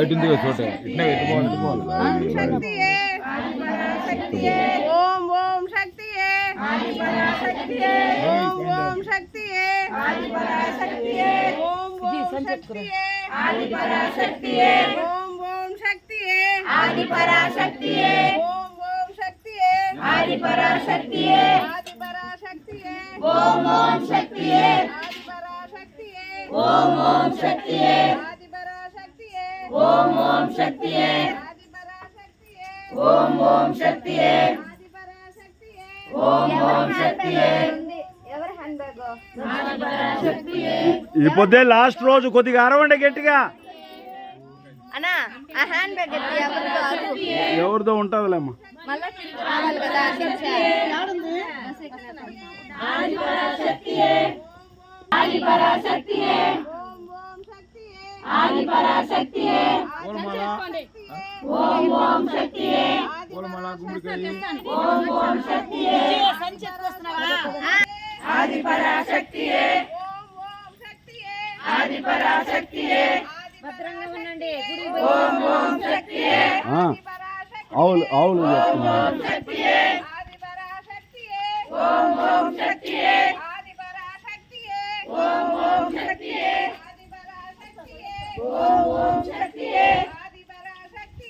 బయట ఉంది కదా చోట ఇట్లా ఎట్టుకోవాలి ఓం శక్తి పరాశక్తి ఓం ఓం శక్తి ఆది పరాశక్తి ఓం ఓం శక్తి ఆది పరాశక్తి ఓం ఓం శక్తి ఆది పరాశక్తి ఓం ఓం శక్తి ఆది పరాశక్తి ఓం ఓం శక్తి ఆది పరాశక్తి ఆది పరాశక్తి ఓం ఓం శక్తి ఆది పరాశక్తి ఓం ఓం శక్తి పరాశక్తి ఈ పొద్దే లాస్ట్ రోజు కొద్దిగా అరవండి గట్టిగా. ఎవరిదో ఉంటుందిలేమ్మా. ఆది ఆది ఆది పరాశక్తి ఓం ఓం శక్తి ఓం ఓం శక్తి ఆది పరాశక్తి ఓం ఓం శక్తి ఆది పరాశక్తి భద్రంగా ఉండండి గుడి ఓం ఆవులు ఆవులు ఓం ఓం శక్తి ఆది పరాశక్తి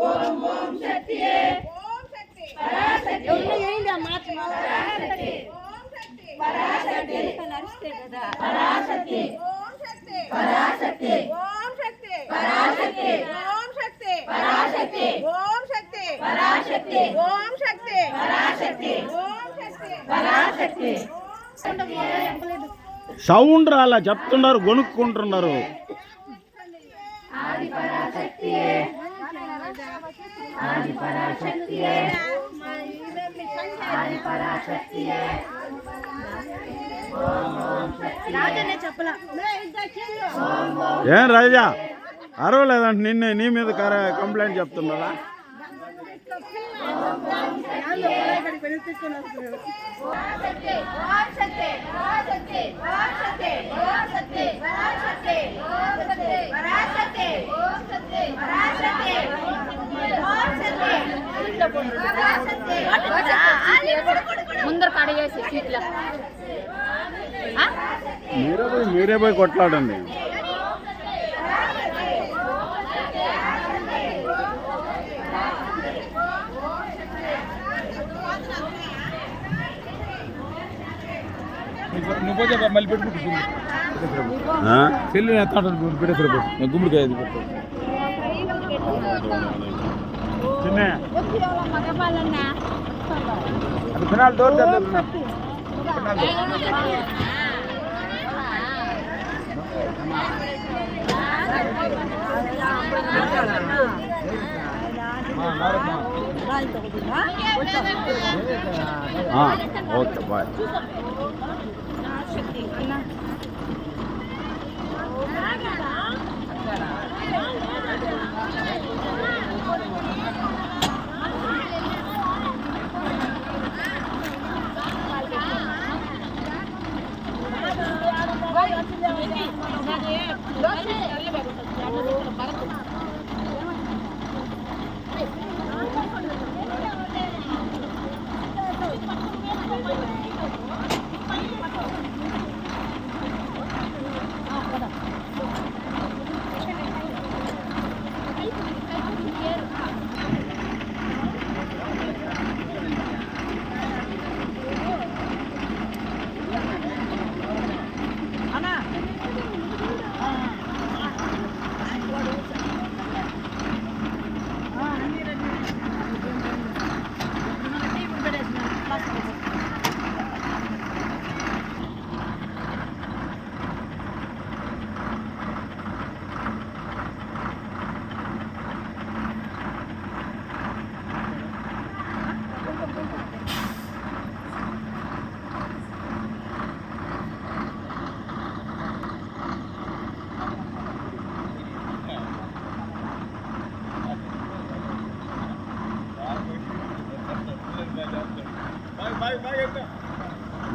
ఓం ఓం శక్తి ఓం శక్తి. పరాశక్తి. ఏంటి ఆ మాట పరాశక్తి. ఓం శక్తి. పరాశక్తి. నరిస్తే కదా? పరాశక్తి. ఓం శక్తి. పరాశక్తి. ఓం శక్తి. పరాశక్తి. ఓం శక్తి. పరాశక్తి. ఓం శక్తి. పరాశక్తి. ఓం శక్తి. పరాశక్తి. ఓం శక్తి. పరాశక్తి. సౌండ్ రాలా చెప్తున్నారు గొనుక్కుంటున్నారు. ఆది పరాశక్తి ఆది పరాశక్తి ఆది పరాశక్తి రాజనే చెప్పలా. ఏం రాజా? అరవలేదంటే నిన్నే నీ మీద కర- కంప్లైంట్ చెప్తున్నారా? పరాశక్తి ఓం శక్తి పరాశక్తి పరాశక్తి పరాశక్తి పరాశక్తి ఓం శక్తి పరాశక్తి ఓం శక్తి పరాశక్తి ఓం శక్తి పరాశక్తి ముందర కడిగేసి సీట్లో. మీరే పోయి మీరే పోయి కొట్లాడండి. నువ్వు మళ్ళీ పెట్టుకుంటు ఆ? సెల్లు ఎత్తాడు Ne? Bakıyorum bana bana ne? Abi final doğru da ben. Final doğru. ಹಾಂ ಓಕೆ ಬಾಯ್ ಶಕ್ತಿ 나한테 연락 받았어.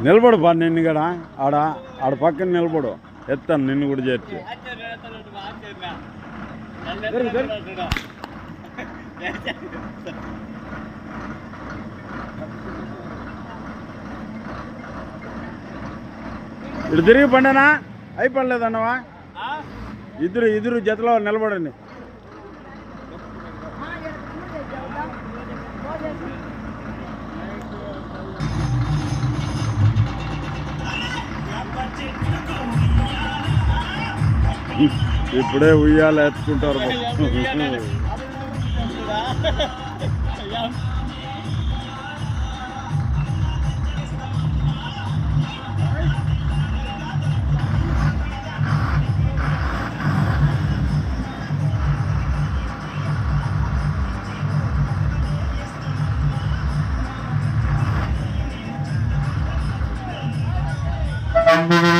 నిలబడు బా నిన్ను కూడా. ఆడ ఆడ పక్కన నిలబడు. ఎత్తాను నిన్ను కూడా చేర్చి. ఇటు తిరిగి పండనా? అయిపోలేదన్నవా? ఇద్దరు ఇద్దరు జతలో నిలబడండి. ఇప్పుడే ఉయ్యాల ఎత్తుకుంటారు Thank